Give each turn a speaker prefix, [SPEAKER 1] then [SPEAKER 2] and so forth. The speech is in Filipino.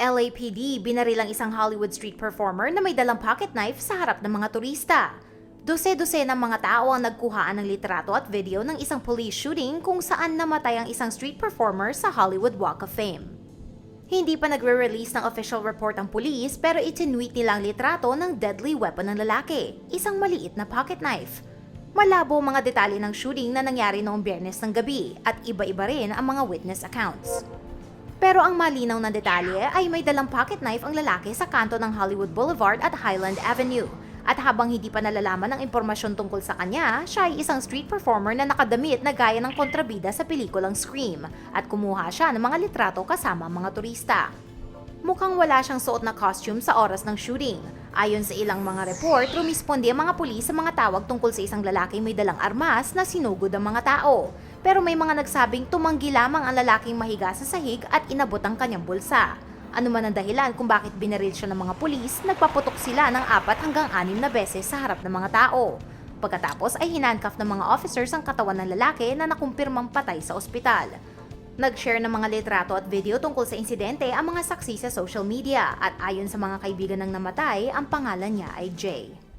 [SPEAKER 1] LAPD binaril ang isang Hollywood street performer na may dalang pocket knife sa harap ng mga turista. Dose-dose ng mga tao ang nagkuhaan ng litrato at video ng isang police shooting kung saan namatay ang isang street performer sa Hollywood Walk of Fame. Hindi pa nagre-release ng official report ang pulis pero itinweet nila ang litrato ng deadly weapon ng lalaki, isang maliit na pocket knife. Malabo mga detalye ng shooting na nangyari noong biyernes ng gabi at iba-iba rin ang mga witness accounts. Pero ang malinaw na detalye ay may dalang pocket knife ang lalaki sa kanto ng Hollywood Boulevard at Highland Avenue. At habang hindi pa nalalaman ang impormasyon tungkol sa kanya, siya ay isang street performer na nakadamit na gaya ng kontrabida sa pelikulang Scream at kumuha siya ng mga litrato kasama mga turista. Mukhang wala siyang suot na costume sa oras ng shooting. Ayon sa ilang mga report, rumisponde ang mga pulis sa mga tawag tungkol sa isang lalaking may dalang armas na sinugod ang mga tao. Pero may mga nagsabing tumanggi lamang ang lalaking mahiga sa sahig at inabot ang kanyang bulsa. Ano man ang dahilan kung bakit binaril siya ng mga pulis, nagpaputok sila ng apat hanggang anim na beses sa harap ng mga tao. Pagkatapos ay hinandcuff ng mga officers ang katawan ng lalaki na nakumpirmang patay sa ospital. Nag-share ng mga litrato at video tungkol sa insidente ang mga saksi sa social media at ayon sa mga kaibigan ng namatay, ang pangalan niya ay Jay.